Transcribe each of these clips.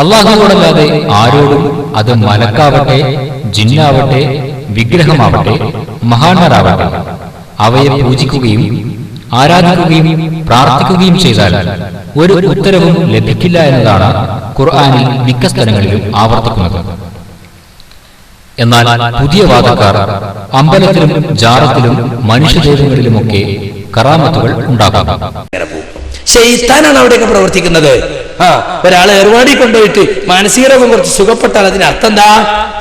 അള്ളാഹുവോടല്ലാതെ ആരോടും അത് മലക്കാവട്ടെ ജിന്നാവട്ടെ വിഗ്രഹമാവട്ടെ മഹാന്മാരാവട്ടെ അവയെ പൂജിക്കുകയും ആരാധിക്കുകയും പ്രാർത്ഥിക്കുകയും ചെയ്താൽ ഒരു ഉത്തരവും ലഭിക്കില്ല എന്നതാണ് ഖുർആാനിൽ മിക്ക സ്ഥലങ്ങളിലും ആവർത്തിക്കുന്നത്. എന്നാൽ പുതിയ വാദക്കാർ അമ്പലത്തിലും ജാറത്തിലും മനുഷ്യദേവങ്ങളിലുമൊക്കെ കറാമത്തുകൾ ഉണ്ടാക്കാം ഷെയ്ത്താനാണ് അവിടെയൊക്കെ പ്രവർത്തിക്കുന്നത്. ആ ഒരാളെ ഏർവാടി കൊണ്ടുപോയിട്ട് മാനസിക രോഗം കുറച്ച് സുഖപ്പെട്ടാൽ അതിന് അർത്ഥം എന്താ?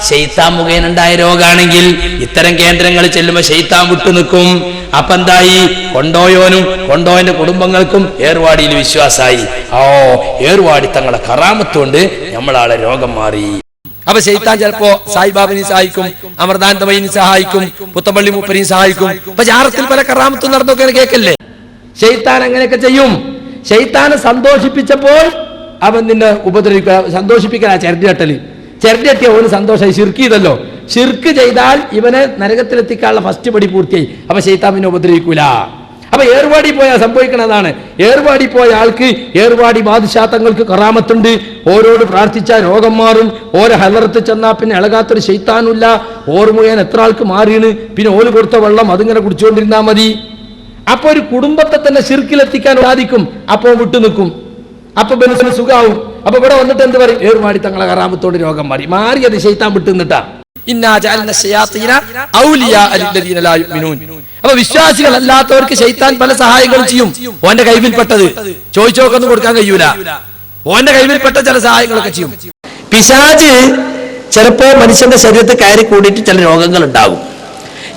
ശൈത്താൻ മുഖേന ഉണ്ടായ രോഗാണെങ്കിൽ ഇത്തരം കേന്ദ്രങ്ങളിൽ ചെല്ലുമ്പോൾ ശൈത്താൻ വിട്ടു നിൽക്കും. അപ്പൊ എന്തായി? കൊണ്ടോയോനും കൊണ്ടോയന്റെ കുടുംബങ്ങൾക്കും ഏർവാടിയിൽ വിശ്വാസമായി ഓ ഏർവാടി തങ്ങളെ കറാമത്തുകൊണ്ട് നമ്മളാളെ രോഗം മാറി. അപ്പൊ ശൈത്താൻ ചിലപ്പോ സായിബാബിനെ സഹായിക്കും അമൃതാനന്ദമയിനെ സഹായിക്കും പുത്തമ്പള്ളി മൂപ്പനെയും സഹായിക്കും. അപ്പൊ ജാറത്തിൽ പല കറാമത്തും നടന്നൊക്കെ കേൾക്കല്ലേ? ശൈത്താൻ അങ്ങനെയൊക്കെ ചെയ്യും. ഷെയ്ത്താനെ സന്തോഷിപ്പിച്ചപ്പോൾ അവൻ നിന്നെ ഉപദ്രവിക്കുക സന്തോഷിപ്പിക്കാൻ ചരടി കെട്ടൽ. ചരടി കെട്ടിയ ഓന് സന്തോഷമായി. ഷിർക്ക് ചെയ്തല്ലോ. ഷിർക്ക് ചെയ്താൽ ഇവനെ നരകത്തിലെത്തിക്കാനുള്ള ഫസ്റ്റ് പടി പൂർത്തിയായി. അപ്പൊ ശൈത്താൻ പിന്നെ ഉപദ്രവിക്കൂല. അപ്പൊ ഏർവാടി പോയാൽ സംഭവിക്കണതാണ്. ഏർവാടി പോയ ആൾക്ക് ഏർവാടി ബാധിശാത്തങ്ങൾക്ക് കറാമത്തുണ്ട്. ഓരോട് പ്രാർത്ഥിച്ചാൽ രോഗം മാറും. ഓരോ ഹലർത്ത് ചെന്നാൽ പിന്നെ ഇളകാത്തൊരു ശൈത്താനുമില്ല. ഓർമ്മയാൻ എത്ര ആൾക്ക് മാറിയാണ്. പിന്നെ ഓൽ കൊടുത്ത വെള്ളം അതിങ്ങനെ കുടിച്ചുകൊണ്ടിരുന്നാൽ മതി. അപ്പൊ ഒരു കുടുംബത്തെ തന്നെ ശിർക്കിലെത്തിക്കാൻ സാധിക്കും. അപ്പൊ വിട്ടു നിൽക്കും അപ്പൊ ബനുസിന് സുഖാവും. അപ്പൊ ഇവിടെ വന്നിട്ട് എന്ത് പറയും? ഏറുമാടി തങ്ങളെ കറാമത്തോട് രോഗം മാറി. മാറി അത് ശൈത്താൻ വിട്ടു നിന്നിട്ടാ അപ്പൊ വിശ്വാസികളല്ലാത്തവർക്ക് ശൈത്താൻ പല സഹായങ്ങളും ചെയ്യും. ഓന്റെ കൈവിൽപ്പെട്ടത്. ചോദിച്ചോക്കൊന്നും കൊടുക്കാൻ കഴിയൂല. ഓന്റെ കൈവിൽപ്പെട്ട ചില സഹായങ്ങളൊക്കെ ചെയ്യും. പിശാജ് ചിലപ്പോ മനുഷ്യന്റെ ശരീരത്തിൽ കയറി കൂടിയിട്ട് ചില രോഗങ്ങൾ ഉണ്ടാകും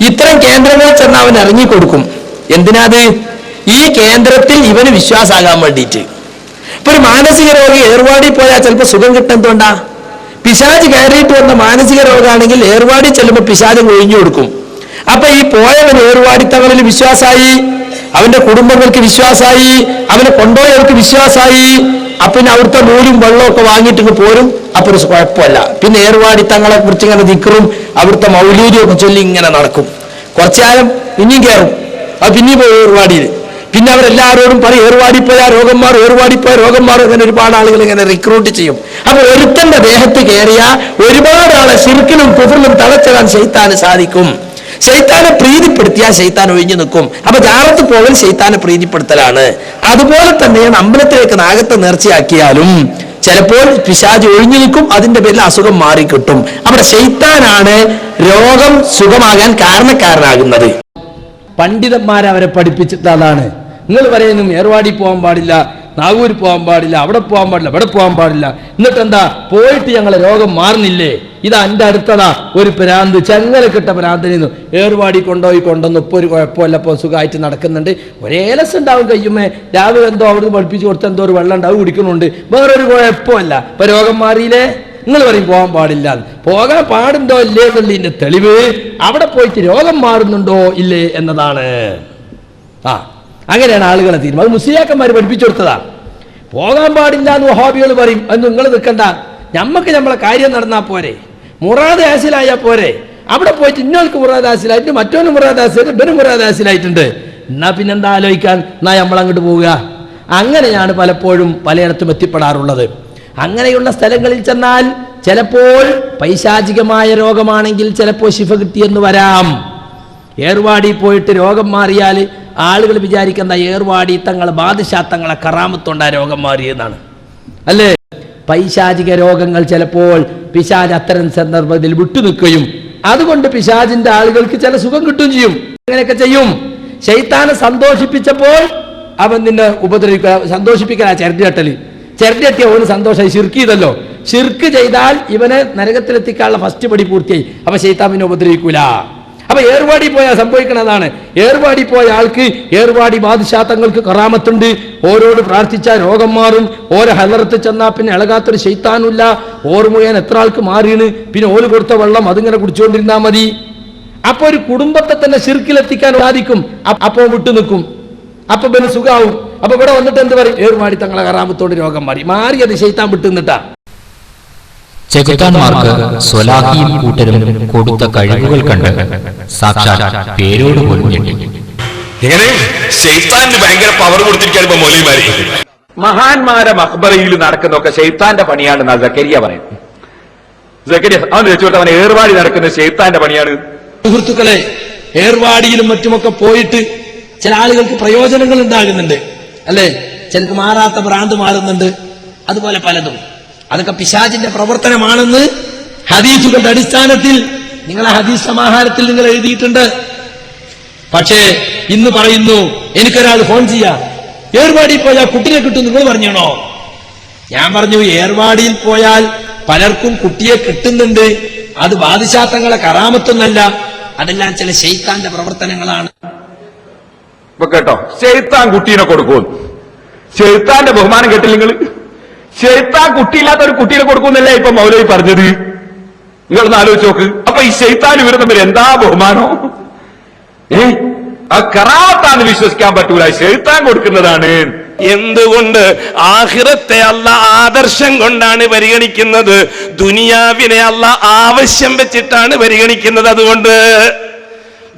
ഇത്തരം കേന്ദ്രങ്ങളിൽ ചെന്ന് അവൻ ഇറങ്ങിക്കൊടുക്കും. എന്തിനാത്? ഈ കേന്ദ്രത്തിൽ ഇവന് വിശ്വാസാകാൻ വേണ്ടിയിട്ട് ഇപ്പൊ ഒരു മാനസിക രോഗി ഏർവാടി പോയാൽ ചിലപ്പോൾ സുഖം കിട്ടുന്നതുകൊണ്ടാ പിശാജ് കയറിയിട്ട് വന്ന മാനസിക രോഗമാണെങ്കിൽ ഏർവാടി ചെല്ലുമ്പോൾ പിശാജ് ഒഴിഞ്ഞു കൊടുക്കും. അപ്പൊ ഈ പോയവൻ ഏർവാടിത്തങ്ങളിൽ വിശ്വാസായി അവന്റെ കുടുംബങ്ങൾക്ക് വിശ്വാസായി അവനെ കൊണ്ടുപോയവർക്ക് വിശ്വാസായി പിന്നെ അവിടുത്തെ നൂലും വെള്ളവും ഒക്കെ വാങ്ങിയിട്ട് പോരും. അപ്പൊ ഒരു കുഴപ്പമല്ല. പിന്നെ ഏർവാടി തങ്ങളെ കുറിച്ച് ഇങ്ങനെ നിക്കറും അവിടുത്തെ മൗലൂരിയൊക്കെ ചൊല്ലി ഇങ്ങനെ നടക്കും. കുറച്ചു കാലം ഇനിയും കയറും. അത് പിന്നെയും പോയി ഏർവാടിയിൽ പിന്നെ അവരെല്ലാവരോടും പറയും ഏർവാടി പോയാ രോഗം മാറും ഏർവാടി പോയ രോഗം മാറും അങ്ങനെ ഒരുപാട് ആളുകൾ ഇങ്ങനെ റിക്രൂട്ട് ചെയ്യും. അപ്പൊ ഒരുത്തന്റെ ദേഹത്ത് കയറിയ ഒരുപാട് ആളെ ശിർക്കിലും കുഫറിലും തളച്ചിടാൻ ശൈത്താന് സാധിക്കും. ശൈത്താനെ പ്രീതിപ്പെടുത്തിയാൽ ശൈത്താൻ ഒഴിഞ്ഞു നിൽക്കും. അപ്പൊ ജാറത്ത് പോകൽ ശൈത്താനെ പ്രീതിപ്പെടുത്തലാണ്. അതുപോലെ തന്നെയാണ് അമ്പലത്തിലേക്ക് നാഗത്തെ നേർച്ചയാക്കിയാലും ചിലപ്പോൾ പിശാജ് ഒഴിഞ്ഞു നിൽക്കും അതിന്റെ പേരിൽ അസുഖം മാറിക്കിട്ടും. അവിടെ ശൈത്താനാണ് രോഗം സുഖമാകാൻ കാരണക്കാരനാകുന്നത്. പണ്ഡിതന്മാരെ അവരെ പഠിപ്പിച്ചിട്ട് അതാണ്. നിങ്ങൾ പറയുന്നു ഏർവാടി പോകാൻ പാടില്ല നാഗൂർ പോകാൻ പാടില്ല അവിടെ പോകാൻ പാടില്ല ഇവിടെ പോകാൻ പാടില്ല. എന്നിട്ട് എന്താ പോയിട്ട് ഞങ്ങളെ രോഗം മാറുന്നില്ലേ? ഇതാ എന്റെ അടുത്തതാ ഒരു പ്രാന്ത് ചെങ്ങല കിട്ട പ്രാന്തിനു ഏർവാടി കൊണ്ടുപോയി കൊണ്ടുവന്ന് ഇപ്പോൾ ഒരു കുഴപ്പമില്ല ഇപ്പോൾ സുഖമായിട്ട് നടക്കുന്നുണ്ട്. ഒരേ ലസ് ഉണ്ടാവും കയ്യുമേ രാവിലെ എന്തോ അവിടുന്ന് പഠിപ്പിച്ച് കൊടുത്ത എന്തോ ഒരു വെള്ളം ഉണ്ടാവും കുടിക്കുന്നുണ്ട്. വേറൊരു കുഴപ്പമല്ല. ഇപ്പൊ രോഗം മാറിയില്ലേ? നിങ്ങൾ പറയും പോകാൻ പാടില്ല. പോകാൻ പാടുണ്ടോ ഇല്ലേ എന്നുള്ളതിന്റെ തെളിവ് അവിടെ പോയിട്ട് രോഗം മാറുന്നുണ്ടോ ഇല്ലേ എന്നതാണ്. ആ അങ്ങനെയാണ് ആളുകളെ തീരുമാനം. അത് മുസ്ലിയാക്കന്മാർ പഠിപ്പിച്ചു കൊടുത്തതാ. പോകാൻ പാടില്ല എന്ന് വഹാബികൾ പറയും. അത് നിങ്ങൾ നിൽക്കണ്ട. ഞമ്മക്ക് നമ്മളെ കാര്യം നടന്നാൽ പോരെ. മുറാദ് ഹാസിലായാൽ പോരെ. അവിടെ പോയിട്ട് ഇന്നോൾക്ക് മുറാദ് ഹാസിലായിട്ട് മറ്റോന് മുറാദ് ഹാസിലായിട്ട് ഇവന് മുറാദ് ഹാസിലായിട്ടുണ്ട്. എന്നാ പിന്നെന്താ ആലോചിക്കാൻ? എന്നാ നമ്മൾ അങ്ങോട്ട് പോവുക. അങ്ങനെയാണ് പലപ്പോഴും പലയിടത്തും എത്തിപ്പെടാറുള്ളത്. അങ്ങനെയുള്ള സ്ഥലങ്ങളിൽ ചെന്നാൽ ചിലപ്പോൾ പൈശാചികമായ രോഗമാണെങ്കിൽ ചിലപ്പോൾ ശിഫ കിട്ടിയെന്ന് വരാം. ഏർവാടി പോയിട്ട് രോഗം മാറിയാൽ ആളുകൾ വിചാരിക്കുന്ന ഏർവാടി തങ്ങളെ ബാധിശാത്തങ്ങളെ കറാമത്തുണ്ട രോഗം മാറിയെന്നാണ്. അല്ലേ? പൈശാചിക രോഗങ്ങൾ ചിലപ്പോൾ പിശാജ് അത്തരം സന്ദർഭത്തിൽ വിട്ടുനിൽക്കുകയും അതുകൊണ്ട് പിശാജിന്റെ ആളുകൾക്ക് ചില സുഖം കിട്ടുകയും ചെയ്യും. അങ്ങനെയൊക്കെ ചെയ്യും. ശൈത്താനെ സന്തോഷിപ്പിച്ചപ്പോൾ അവൻ നിന്നെ ഉപദ്രവിക്കുക സന്തോഷിപ്പിക്കലാ ചരടി കെട്ടൽ ചരടി ഒരു ഓന് സന്തോഷമായി ഷിർക്ക് ചെയ്തല്ലോ. ഷിർക്ക് ചെയ്താൽ ഇവനെ നരകത്തിലെത്തിക്കാനുള്ള ഫസ്റ്റ് പടി പൂർത്തിയായി. അപ്പൊ ശൈതാമിനെ ഉപദ്രവിക്കൂല. അപ്പൊ ഏർവാടി പോയാൽ സംഭവിക്കണതാണ്. ഏർവാടി പോയ ആൾക്ക് ഏർവാടി ബാധിശാത്തങ്ങൾക്ക് കറാമത്തുണ്ട്. ഓരോട് പ്രാർത്ഥിച്ചാൽ രോഗം മാറും. ഓരോ ഹലർത്ത് ചെന്നാൽ പിന്നെ ഇളകാത്തൊരു ശൈത്താനുമില്ല. ഓർ മുഖേന എത്ര ആൾക്ക് മാറിയാണ്. പിന്നെ ഓൽ കൊടുത്ത വെള്ളം അതിങ്ങനെ കുടിച്ചുകൊണ്ടിരുന്നാൽ മതി. അപ്പൊ ഒരു കുടുംബത്തെ തന്നെ ശിർക്കിലെത്തിക്കാൻ സാധിക്കും. അപ്പോ അപ്പൊ വിട്ടു നിൽക്കും അപ്പൊ പിന്നെ സുഖാവും. അപ്പൊ ഇവിടെ വന്നിട്ട് എന്ത് പറയും? ഏറുമാടി തങ്ങളെ കറാമത്തോട് രോഗം മാറി. മാറി അത് ശൈത്താൻ വിട്ടു നിന്നിട്ടാ ചെകുത്താന്മാർക്ക് സ്വലാഹിയും കൂട്ടരും കൊടുത്ത കഴിവുകൾ കണ്ട് സാക്ഷാൽ പേരോട് പോലും ഭയങ്കര പവർ മൗലിമാര് മഹാന്മാരെ മഹ്ബറയിൽ നടക്കുന്നൊക്കെ ഷെയ്ത്താന്റെ പണിയാണെന്നാ സക്കരിയ പറയുന്നത്. സക്കരിയ അവൻ വെച്ചോട്ട് അവൻ ഏർവാടി നടക്കുന്ന ഷെയ്ത്താന്റെ പണിയാണ്. സുഹൃത്തുക്കളെ ഏർവാടിയിലും മറ്റുമൊക്കെ പോയിട്ട് ചില ആളുകൾക്ക് പ്രയോജനങ്ങൾ ഉണ്ടാകുന്നുണ്ട്. അല്ലെ? ചിലക്ക് മാറാത്ത ഭ്രാന്ത് മാറുന്നുണ്ട്. അതുപോലെ പലതും. അതൊക്കെ പിശാചിന്റെ പ്രവർത്തനമാണെന്ന് ഹദീസുകളുടെ അടിസ്ഥാനത്തിൽ നിങ്ങളെ ഹദീസ് സമാഹാരത്തിൽ നിങ്ങൾ എഴുതിയിട്ടുണ്ട്. പക്ഷേ ഇന്ന് പറയുന്നു എനിക്കൊരാൾ ഫോൺ ചെയ്യാം. ഏർവാടി പോയാൽ കുട്ടിയെ കിട്ടും നിങ്ങൾ പറഞ്ഞാണോ? ഞാൻ പറഞ്ഞു ഏർവാടിയിൽ പോയാൽ പലർക്കും കുട്ടിയെ കിട്ടുന്നുണ്ട്. അത് ബാധിശാത്തങ്ങളെ കറാമത്തൊന്നല്ല. അതെല്ലാം ചില ശൈത്താന്റെ പ്രവർത്തനങ്ങളാണ്. ഇപ്പൊ കേട്ടോ ഷെയ്ത്താൻ കുട്ടീനെ കൊടുക്കും ഷെയ്ത്താന്റെ ബഹുമാനം കേട്ടില്ല നിങ്ങൾ ഷെയ്ത്താൻ കുട്ടിയില്ലാത്ത ഒരു കുട്ടീനെ കൊടുക്കുന്നല്ലേ ഇപ്പൊ മൗലവി പറഞ്ഞത്? നിങ്ങളൊന്ന് ആലോചിച്ച് നോക്ക്. അപ്പൊ ഈ ഷെയ്ത്താൻ ഇവർ തമ്മിൽ എന്താ ബഹുമാനോ? ഏ? ആ കറാത്താന്ന് വിശ്വസിക്കാൻ പറ്റൂല. ഷെയ്ത്താൻ കൊടുക്കുന്നതാണ്. എന്തുകൊണ്ട് ആഹിറത്തെ അല്ല ആദർശം കൊണ്ടാണ് പരിഗണിക്കുന്നത്? ദുനിയാവിനെ അല്ല ആവശ്യം വെച്ചിട്ടാണ് പരിഗണിക്കുന്നത് അതുകൊണ്ട്.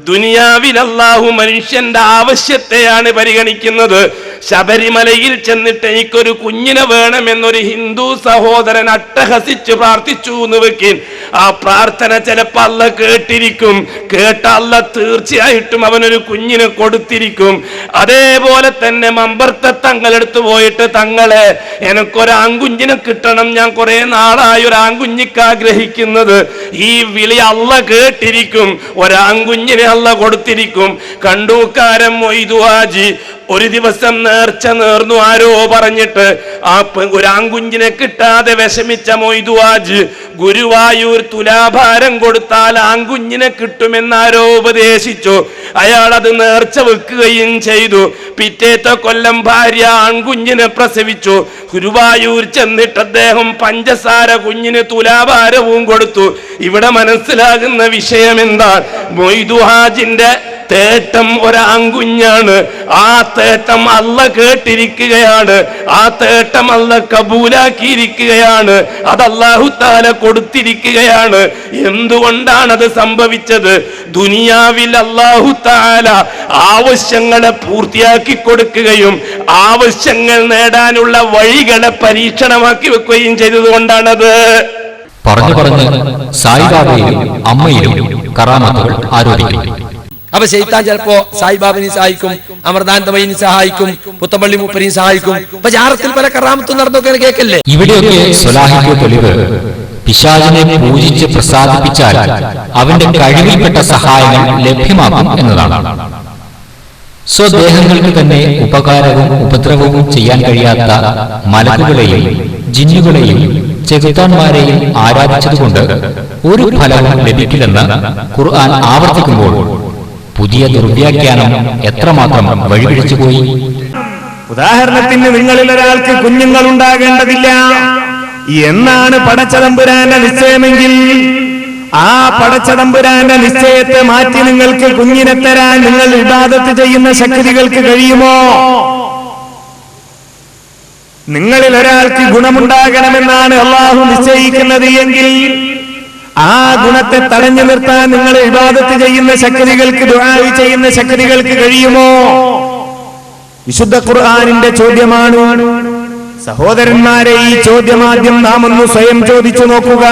ദുനിയാവിൽ അള്ളാഹു മനുഷ്യന്റെ ആവശ്യത്തെയാണ് പരിഗണിക്കുന്നത്. ശബരിമലയിൽ ചെന്നിട്ട് എനിക്കൊരു കുഞ്ഞിനെ വേണമെന്നൊരു ഹിന്ദു സഹോദരൻ അട്ടഹസിച്ച് പ്രാർത്ഥിച്ചു എന്ന് വെക്കിൻ. ആ പ്രാർത്ഥന ചിലപ്പോ അല്ല കേട്ടിരിക്കും. കേട്ട അല്ല തീർച്ചയായിട്ടും അവനൊരു കുഞ്ഞിനെ കൊടുത്തിരിക്കും. അതേപോലെ തന്നെ മമ്പർത്ത തങ്ങളെടുത്ത് പോയിട്ട് തങ്ങളെ എനിക്കൊരു ആൺകുഞ്ഞിനെ കിട്ടണം. ഞാൻ കുറെ നാളായി ഒരു ആൺകുഞ്ഞിക്ക് ആഗ്രഹിക്കുന്നത്. ഈ വിളി അല്ല കേട്ടിരിക്കും. ഒരാൺകുഞ്ഞിനെ അല്ല കൊടുത്തിരിക്കും. കണ്ടൂക്കാരൻ മൊയ്തുവാജി ഒരു ദിവസം നേർച്ച നേർന്നു ആരോ പറഞ്ഞിട്ട് ആ ഒരാങ്കുഞ്ഞിനെ കിട്ടാതെ വിഷമിച്ച മൊയ്തുവാജ് ഗുരുവായൂർ തുലാഭാരം കൊടുത്താൽ ആങ്കുഞ്ഞിനെ കിട്ടുമെന്നാരോ ഉപദേശിച്ചു. അയാൾ അത് നേർച്ച വെക്കുകയും ചെയ്തു. പിറ്റേത്തെ കൊല്ലം ഭാര്യ ആൺകുഞ്ഞിനെ പ്രസവിച്ചു. ഗുരുവായൂർ ചെന്നിട്ട് അദ്ദേഹം പഞ്ചസാര കുഞ്ഞിന് തുലാഭാരവും കൊടുത്തു. ഇവിടെ മനസ്സിലാകുന്ന വിഷയം എന്താ മൊയ്തുഹാജിന്റെ തേട്ടം ഒരാങ്കുഞ്ഞാണ്. ആ തേട്ടം അല്ല കേട്ടിരിക്കുകയാണ്. ആ തേട്ടം അല്ല കബൂലാക്കിയിരിക്കുകയാണ്. അത് താല കൊടുത്തിരിക്കുകയാണ്. എന്തുകൊണ്ടാണ് അത് സംഭവിച്ചത്? ദുനിയാവിൽ അല്ലാഹു താല ആവശ്യങ്ങളെ പൂർത്തിയാക്കി കൊടുക്കുകയും ആവശ്യങ്ങൾ നേടാനുള്ള വഴികളെ പരീക്ഷണമാക്കി വെക്കുകയും ചെയ്തതുകൊണ്ടാണത്. പറഞ്ഞു പറഞ്ഞ് സായിബാബയിലും അമ്മയിലും കറാമത്തുകൾ ആരോപിക്കുന്നു അപ്പൊ ശൈത്താൻ ചിലപ്പോ സായിബാബിനെ സഹായിക്കും അമൃതാനന്ദമയിനെ സഹായിക്കും പുത്തമ്പള്ളി മൂപ്പനെയും സഹായിക്കും. അപ്പൊ ജാറത്തിൽ പല കറാമത്തും നടന്നൊക്കെ കേൾക്കല്ലേ ഇവിടെയൊക്കെ പിശാചിനെ പൂജിച്ച് പ്രസാദിപ്പിച്ചാൽ അവന്റെ കഴിവിൽപ്പെട്ട സഹായങ്ങൾ ലഭ്യമാകും എന്നതാണ്. സ്വദേഹങ്ങൾക്ക് തന്നെ ഉപകാരവും ഉപദ്രവവും ചെയ്യാൻ കഴിയാത്ത മലക്കുകളെയും ജിന്നുകളെയും ചെകുത്താന്മാരെയും ആരാധിച്ചതുകൊണ്ട് ഒരു ഫലവും ലഭിക്കില്ലെന്ന് ഖുർആൻ ആവർത്തിക്കുമ്പോൾ പുതിയ ദുർവ്യാഖ്യാനം എത്രമാത്രം വഴിപിഴച്ചുപോയി ഉദാഹരണത്തിന് നിങ്ങളിൽ ഒരാൾക്ക് കുഞ്ഞുങ്ങൾ ഉണ്ടാകേണ്ടതില്ല എന്നാണ് പടച്ചതമ്പുരാന്റെ നിശ്ചയമെങ്കിൽ? ആ പടച്ചതമ്പുരാന്റെ നിശ്ചയത്തെ മാറ്റി നിങ്ങൾക്ക് കുഞ്ഞിനെ തരാൻ നിങ്ങൾ ഇബാദത്ത് ചെയ്യുന്ന ശക്തികൾക്ക് കഴിയുമോ? നിങ്ങളിൽ ഒരാൾക്ക് ഗുണമുണ്ടാകണമെന്നാണ് അള്ളാഹു നിശ്ചയിക്കുന്നത് എങ്കിൽ ആ ഗുണത്തെ തടഞ്ഞു നിർത്താൻ നിങ്ങൾ വിവാദത്ത് ചെയ്യുന്ന ശക്തികൾക്ക് ദുരാവി ചെയ്യുന്ന ശക്തികൾക്ക് കഴിയുമോ? വിശുദ്ധ ഖുർആാനിന്റെ ചോദ്യമാണ്. സഹോദരന്മാരെ ഈ ചോദ്യമാദ്യം നാം ഒന്ന് സ്വയം ചോദിച്ചു നോക്കുക.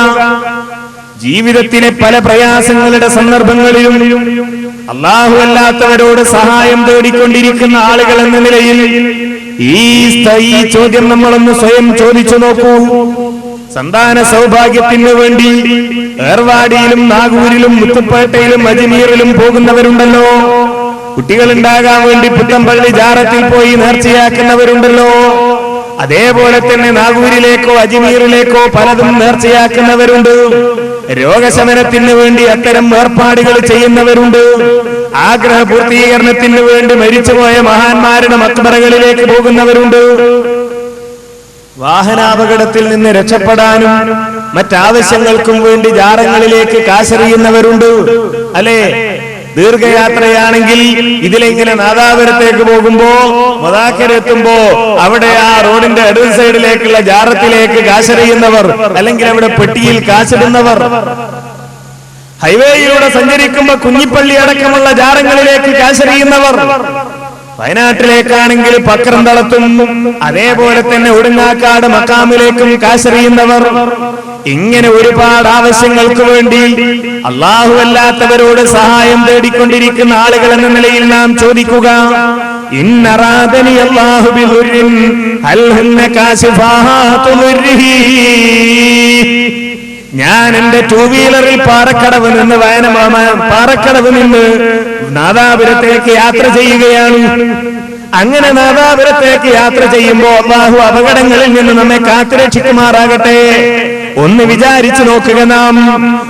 ജീവിതത്തിലെ പല പ്രയാസങ്ങളുടെ സന്ദർഭങ്ങളിലും അള്ളാഹു അല്ലാത്തവരോട് സഹായം തേടിക്കൊണ്ടിരിക്കുന്ന ആളുകൾ എന്ന നിലയിൽ ഈ ചോദ്യം നമ്മളൊന്ന് സ്വയം ചോദിച്ചു നോക്കൂ. സന്താന സൗഭാഗ്യത്തിന് വേണ്ടി ഏർവാടിയിലും നാഗൂരിലും മുത്തുപ്പേട്ടയിലും അജ്മീറിലും പോകുന്നവരുണ്ടല്ലോ. കുട്ടികൾ ഉണ്ടാകാൻ വേണ്ടി പുത്തമ്പള്ളി ജാറത്തിൽ പോയി നേർച്ചയാക്കുന്നവരുണ്ടല്ലോ. അതേപോലെ തന്നെ നാഗൂരിലേക്കോ അജ്മീറിലേക്കോ പലതും നേർച്ചയാക്കുന്നവരുണ്ട്. രോഗശമനത്തിന് വേണ്ടി അത്തരം ഏർപ്പാടുകൾ ചെയ്യുന്നവരുണ്ട്. ആഗ്രഹ പൂർത്തീകരണത്തിന് വേണ്ടി മരിച്ചുപോയ മഹാന്മാരുടെ മക്ബറകളിലേക്ക് പോകുന്നവരുണ്ട്. വാഹനാപകടത്തിൽ നിന്ന് രക്ഷപ്പെടാനും മറ്റാവശ്യങ്ങൾക്കും വേണ്ടി ജാറങ്ങളിലേക്ക് കാശറിയുന്നവരുണ്ട് അല്ലേ? ദീർഘയാത്രയാണെങ്കിൽ ഇതിലെങ്ങനെ നാദാപുരത്തേക്ക് പോകുമ്പോ മതാക്കരെത്തുമ്പോ അവിടെ ആ റോഡിന്റെ ഇടത് സൈഡിലേക്കുള്ള ജാറത്തിലേക്ക് കാശറിയുന്നവർ അല്ലെങ്കിൽ അവിടെ പെട്ടിയിൽ കാശിടുന്നവർ ഹൈവേയിലൂടെ സഞ്ചരിക്കുമ്പോ കുഞ്ഞിപ്പള്ളി അടക്കമുള്ള ജാറങ്ങളിലേക്ക് കാശറിയുന്നവർ വയനാട്ടിലേക്കാണെങ്കിൽ പക്രം തളത്തും അതേപോലെ തന്നെ ഉടുങ്ങാക്കാട് മക്കാമിലേക്കും കാശറിയുന്നവർ ഇങ്ങനെ ഒരുപാട് ആവശ്യങ്ങൾക്ക് വേണ്ടി അള്ളാഹു അല്ലാത്തവരോട് സഹായം തേടിക്കൊണ്ടിരിക്കുന്ന ആളുകൾ എന്ന നിലയിൽ നാം ചോദിക്കുക ഇന്നറാദനി ഞാൻ എന്റെ ടൂ വീലറിൽ പാറക്കടവ് നിന്ന് വയന പാറക്കടവ് നിന്ന് നാദാപുരത്തേക്ക് യാത്ര ചെയ്യുകയാണ്. അങ്ങനെ നാദാപുരത്തേക്ക് യാത്ര ചെയ്യുമ്പോ അള്ളാഹു അപകടങ്ങളിൽ നിന്ന് നമ്മെ കാത്തുരക്ഷിക്കുമാറാകട്ടെ. ഒന്ന് വിചാരിച്ചു നോക്കുക നാം.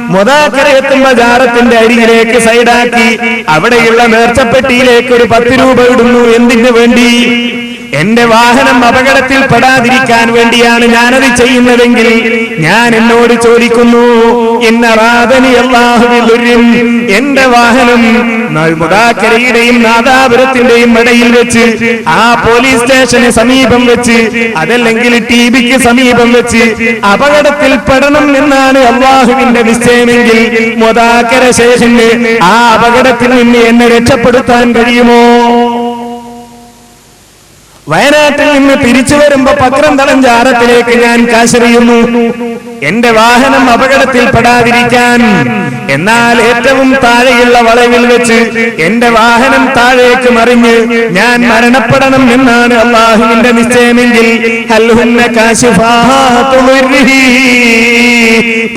മൊതാക്കരയെത്തുമ്പോ ജാറത്തിന്റെ അരികിലേക്ക് സൈഡാക്കി അവിടെയുള്ള നേർച്ചപ്പെട്ടിയിലേക്ക് ഒരു പത്ത് രൂപ ഇടുന്നു എന്തിനു വേണ്ടി? എന്റെ വാഹനം അപകടത്തിൽ പെടാതിരിക്കാൻ വേണ്ടിയാണ് ഞാനത് ചെയ്യുന്നതെങ്കിൽ ഞാൻ എന്നോട് ചോദിക്കുന്നു അള്ളാഹുവിൻ എന്റെ വാഹനം മുതാക്കരയുടെയും നാദാപുരത്തിന്റെയും ഇടയിൽ വെച്ച് ആ പോലീസ് സ്റ്റേഷന് സമീപം വെച്ച് അതല്ലെങ്കിൽ ടി ബിക്ക് സമീപം വെച്ച് അപകടത്തിൽ പെടണം എന്നാണ് അള്ളാഹുവിന്റെ നിശ്ചയമെങ്കിൽ മുതാക്കര ശേഷന് ആ അപകടത്തിൽ നിന്ന് എന്നെ രക്ഷപ്പെടുത്താൻ കഴിയുമോ? വയനാട്ടിൽ നിന്ന് തിരിച്ചു വരുമ്പോ പക്രം ജാറത്തിലേക്ക് ഞാൻ കാശറിയുന്നു. എന്റെ വാഹനം അപകടത്തിൽ പെടാതിരിക്കാൻ. എന്നാൽ ഏറ്റവും താഴെയുള്ള വളവിൽ വെച്ച് എന്റെ വാഹനം താഴേക്ക് മറിഞ്ഞ് ഞാൻ മരണപ്പെടണം എന്നാണ് അള്ളാഹുവിന്റെ നിശ്ചയമെങ്കിൽ.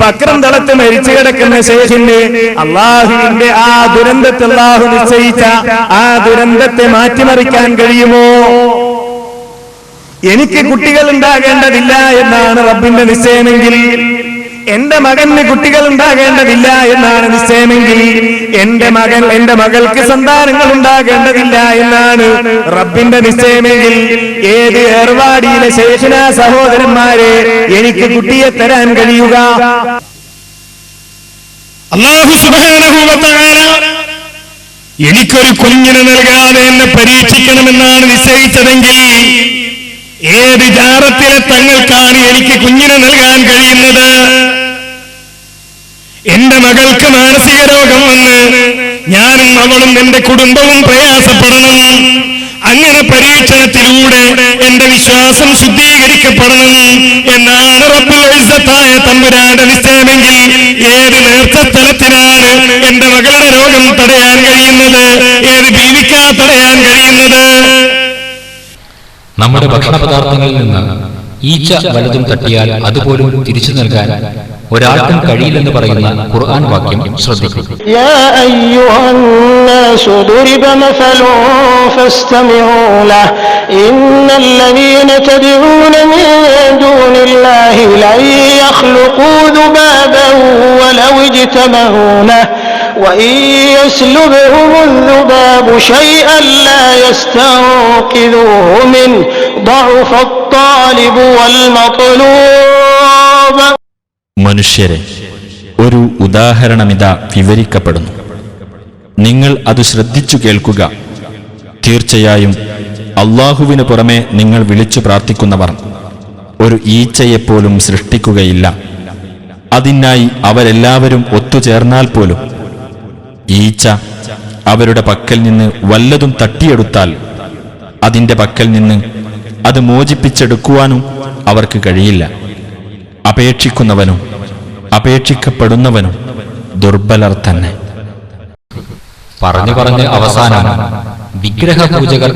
പക്രം തളത്ത് മരിച്ചു കിടക്കുന്ന ശേഷിന് അള്ളാഹുവിന്റെ ആ ദുരന്തത്തെ അള്ളാഹു നിശ്ചയിച്ച ആ ദുരന്തത്തെ മാറ്റിമറിക്കാൻ കഴിയുമോ? എനിക്ക് കുട്ടികൾ ഉണ്ടാകേണ്ടതില്ല എന്നാണ് റബ്ബിന്റെ നിശ്ചയമെങ്കിൽ. എന്റെ മകന് കുട്ടികൾ ഉണ്ടാകേണ്ടതില്ല എന്നാണ് നിശ്ചയമെങ്കിൽ. എന്റെ മകൻ എന്റെ മകൾക്ക് സന്താനങ്ങൾ ഉണ്ടാകേണ്ടതില്ല എന്നാണ് റബ്ബിന്റെ നിശ്ചയമെങ്കിൽ. ഏത് ഏർവാടിയിലെ ശേഷന സഹോദരന്മാരെ എനിക്ക് കുട്ടിയെ തരാൻ കഴിയുക. അള്ളാഹു എനിക്കൊരു കുഞ്ഞിനെ നൽകാതെ എന്നെ പരീക്ഷിക്കണമെന്നാണ് നിശ്ചയിച്ചതെങ്കിൽ ഏത് ജാറത്തിലെ തങ്ങൾക്കാണ് എനിക്ക് കുഞ്ഞിനെ നൽകാൻ കഴിയുന്നത്? എന്റെ മകൾക്ക് മാനസിക രോഗം വന്ന് ഞാനും അവളും എന്റെ കുടുംബവും പ്രയാസപ്പെടണം. അങ്ങനെ പരീക്ഷണത്തിലൂടെ എന്റെ വിശ്വാസം ശുദ്ധീകരിക്കപ്പെടണം എന്നാണ് റബ്ബുൽ ഇസ്സത്തായ തമ്പുരാന്റെ നിശ്ചയമെങ്കിൽ ഏത് നേർച്ചസ്ഥലത്തിനാണ് എന്റെ മകളുടെ രോഗം തടയാൻ കഴിയുന്നത്? ഏത് ജീവിക്കാ തടയാൻ കഴിയുന്നത്? നമ്മുടെ ഭക്ഷണ പദാർത്ഥങ്ങളിൽ നിന്ന് ഈച്ച വലതും തട്ടിയാൽ അതുപോലും തിരിച്ചു നൽകാൻ ഒരാൾക്കും കഴിയില്ലെന്ന് പറയുന്ന ഖുർആൻ വാക്യം ശ്രദ്ധിക്കും. يا أيها الناس ضرب مثل فاستمعوا له إن الذين تدعون من دون الله لن يخلقوا ذبابا ولو اجتمعوا له وإن يسلبهم الذباب شيئا لا يستنقذوه منه ضعف الطالب والمطلوب മനുഷ്യരെ ഒരു ഉദാഹരണമിതാ വിവരിക്കപ്പെടുന്നു നിങ്ങൾ അത് ശ്രദ്ധിച്ചു കേൾക്കുക തീർച്ചയായും അള്ളാഹുവിനു പുറമെ നിങ്ങൾ വിളിച്ചു പ്രാർത്ഥിക്കുന്നവർ ഒരു ഈച്ചയെപ്പോലും സൃഷ്ടിക്കുകയില്ല അതിനായി അവരെല്ലാവരും ഒത്തുചേർന്നാൽ പോലും ഈച്ച അവരുടെ പക്കൽ നിന്ന് വല്ലതും തട്ടിയെടുത്താൽ അതിന്റെ പക്കൽ നിന്ന് അത് മോചിപ്പിച്ചെടുക്കുവാനും അവർക്ക് കഴിയില്ല. അപേക്ഷിക്കുന്നവനും അപേക്ഷിക്കപ്പെടുന്നവനും ദുർബലർ തന്നെ. പറഞ്ഞു പറഞ്ഞ് അവസാനം വിഗ്രഹ പൂജകർ